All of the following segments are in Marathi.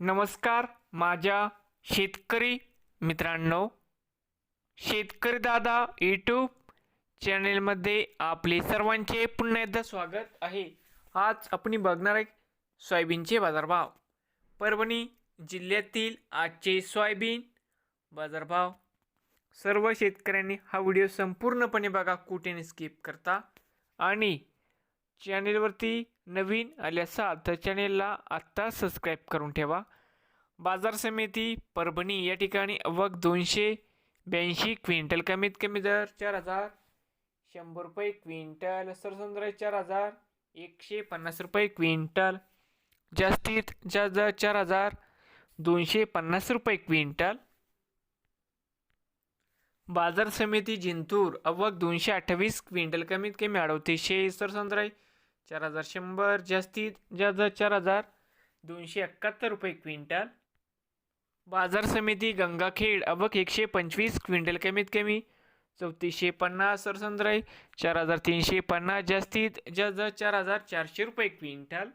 नमस्कार माझ्या शेतकरी मित्रांनो. शेतकरी दादा यूट्यूब चॅनेलमध्ये आपले सर्वांचे पुन्हा एकदा स्वागत आहे. आज आपण बघणार आहे सोयाबीनचे बाजारभाव. परभणी जिल्ह्यातील आजचे सोयाबीन बाजारभाव. सर्व शेतकऱ्यांनी हा व्हिडिओ संपूर्णपणे बघा कुठे स्किप करता. आणि चॅनेलवरती नवीन आले असाल तर चॅनेलला आत्ता सबस्क्राईब करून ठेवा. बाजार समिती परभणी या ठिकाणी अवघ दोनशे ब्याऐंशी क्विंटल कमीत कमी दर चार हजार शंभर रुपये क्विंटल सरसंद्र चार हजार एकशे पन्नास रुपये क्विंटल जास्तीत जास्त दर चार हजार दोनशे पन्नास रुपये क्विंटल. बाजार समिती जिंतूर अवक दोनशे अठ्ठावीस क्विंटल कमीत कमी अडवतीसशे सरसंद्राई चार हजार शंभर जास्तीत जास्त चार हजार दोनशे एकाहत्तर रुपये क्विंटल. बाजार समिती गंगाखेड अवक एकशे पंचवीस क्विंटल कमीत कमी चौतीसशे पन्नास सरसंद्राई चार हजार तीनशे पन्नास जास्तीत जास्त चार हजार चारशे रुपये क्विंटल.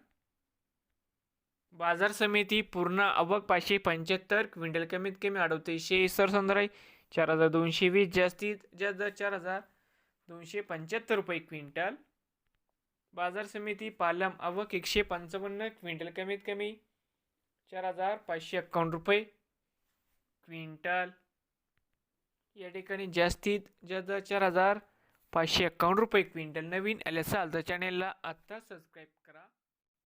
बाजार समिती पूर्ण अवक पाचशे पंच्याहत्तर क्विंटल कमीत कमी अडतीसशे सरसंद्राई चार हजार दोनशे वीस जास्तीत जास्त चार हजार दोनशे पंच्याहत्तर रुपये क्विंटल. बाजार समिती पालम अवक एकशे पंचावन्न क्विंटल कमीत कमी चार हजार पाचशे एक्कावन्न रुपये क्विंटल. या ठिकाणी जास्तीत जास्त चार हजार पाचशे एक्कावन्न रुपये क्विंटल. नवीन आले असाल तर चॅनेलला आत्ता सबस्क्राईब करा.